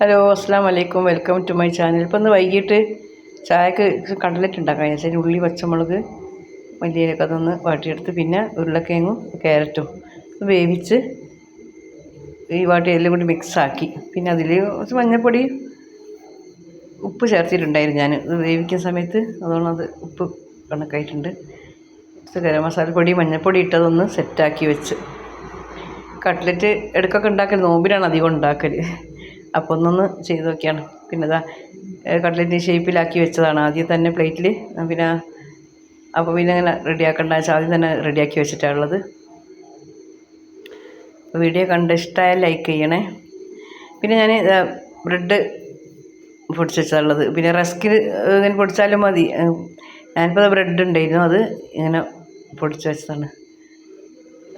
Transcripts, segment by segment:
Hello അസ്സാം വലൈക്കും welcome to my channel. ഇപ്പം ഇന്ന് വൈകിട്ട് ചായക്ക് കടലറ്റ് ഉണ്ടാക്കാൻ ശരി ഉള്ളി പച്ചമുളക് മല്ലിയിലൊക്കെ അതൊന്ന് വാട്ടിയെടുത്ത് പിന്നെ ഉരുളക്കിഴങ്ങും ക്യാരറ്റും വേവിച്ച് ഈ വാട്ടി എല്ലാം കൂടി മിക്സാക്കി പിന്നെ അതിൽ കുറച്ച് മഞ്ഞൾപ്പൊടി ഉപ്പ് ചേർത്തിട്ടുണ്ടായിരുന്നു ഞാൻ. ഇത് വേവിക്കുന്ന സമയത്ത് അതുകൊണ്ട് അത് ഉപ്പ് കണക്കായിട്ടുണ്ട്. കുറച്ച് ഗരം മസാലപ്പൊടി മഞ്ഞൾപ്പൊടി ഇട്ടതൊന്ന് സെറ്റാക്കി വെച്ച്. കട്ട്ലറ്റ് ഇടയ്ക്കൊക്കെ ഉണ്ടാക്കൽ നോമ്പിനാണ് അധികം ഉണ്ടാക്കൽ അപ്പോൾ ഒന്നൊന്ന് ചെയ്ത് നോക്കിയാണ് പിന്നെ ഇതാ കട്ട്ലറ്റ് ഷേപ്പിലാക്കി വെച്ചതാണ്. ആദ്യം തന്നെ പ്ലേറ്റിൽ പിന്നെ അപ്പോൾ പിന്നെ അങ്ങനെ റെഡിയാക്കണ്ട. വെച്ചാൽ ആദ്യം തന്നെ റെഡിയാക്കി വെച്ചിട്ടാണുള്ളത്. വീഡിയോ കണ്ട് ഇഷ്ടമായാൽ ലൈക്ക് ചെയ്യണേ. പിന്നെ ഞാൻ ബ്രെഡ് പൊടിച്ച് വെച്ചാലുള്ളത് പിന്നെ റസ്കിൽ ഇങ്ങനെ പൊടിച്ചാലും മതി. ഞാനിപ്പോൾ ബ്രെഡ് ഉണ്ടായിരുന്നു. അത് ഇങ്ങനെ പൊടിച്ച് വെച്ചതാണ്.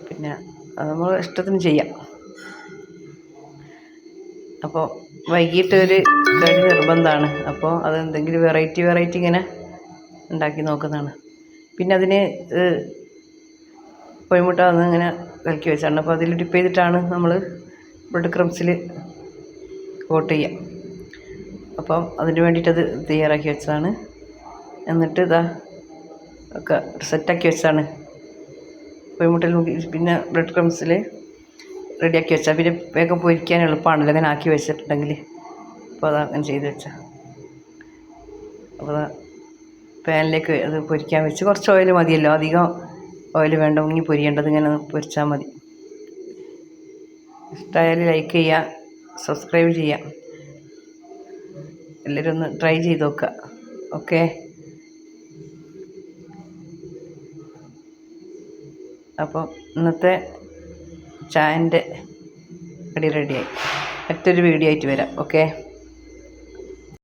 പിന്നെ നമ്മൾ ഇഷ്ടത്തിന് ചെയ്യാം. അപ്പോൾ വൈകിട്ട് ഒരു കടി നിർബന്ധമാണ്. അപ്പോൾ അതെന്തെങ്കിലും വെറൈറ്റി വെറൈറ്റി ഇങ്ങനെ ഉണ്ടാക്കി നോക്കുന്നതാണ്. പിന്നെ അതിന് പൊയ്മുട്ട വന്ന് ഇങ്ങനെ കലക്കി വെച്ചാണ്. അപ്പോൾ അതിൽ ഡിപ്പ് ചെയ്തിട്ടാണ് നമ്മൾ ബ്രെഡ് ക്രംസിൽ കോട്ട് ചെയ്യുക അപ്പം അതിന് വേണ്ടിയിട്ടത് തയ്യാറാക്കി വെച്ചതാണ്. എന്നിട്ട് ഇതാ ഒക്കെ സെറ്റാക്കി വെച്ചതാണ്. കോഴിമുട്ടയിൽ മുക്കി പിന്നെ ബ്രെഡ് ക്രംസിൽ റെഡിയാക്കി വെച്ചാൽ പിന്നെ വേഗം പൊരിക്കാൻ എളുപ്പമാണല്ലോ അങ്ങനെ ആക്കി വെച്ചിട്ടുണ്ടെങ്കിൽ അപ്പോൾ അതാ അങ്ങനെ ചെയ്ത് വെച്ചാൽ അപ്പോൾ പാനിലേക്ക് അത് പൊരിക്കാൻ വെച്ച്. കുറച്ച് ഓയിൽ മതിയല്ലോ. അധികം ഓയിൽ വേണ്ട. മുങ്ങി പൊരിയേണ്ടത് ഇങ്ങനെ പൊരിച്ചാൽ മതി. ഇഷ്ടമായാൽ ലൈക്ക് ചെയ്യുക സബ്സ്ക്രൈബ് ചെയ്യുക എല്ലാവരും ഒന്ന് ട്രൈ ചെയ്ത് നോക്കുക ഓക്കെ അപ്പോൾ ഇന്നത്തെ ചായന്റെ റെഡി റെഡിയായി മറ്റൊരു വീഡിയോ ആയിട്ട് വരാം. ഓക്കെ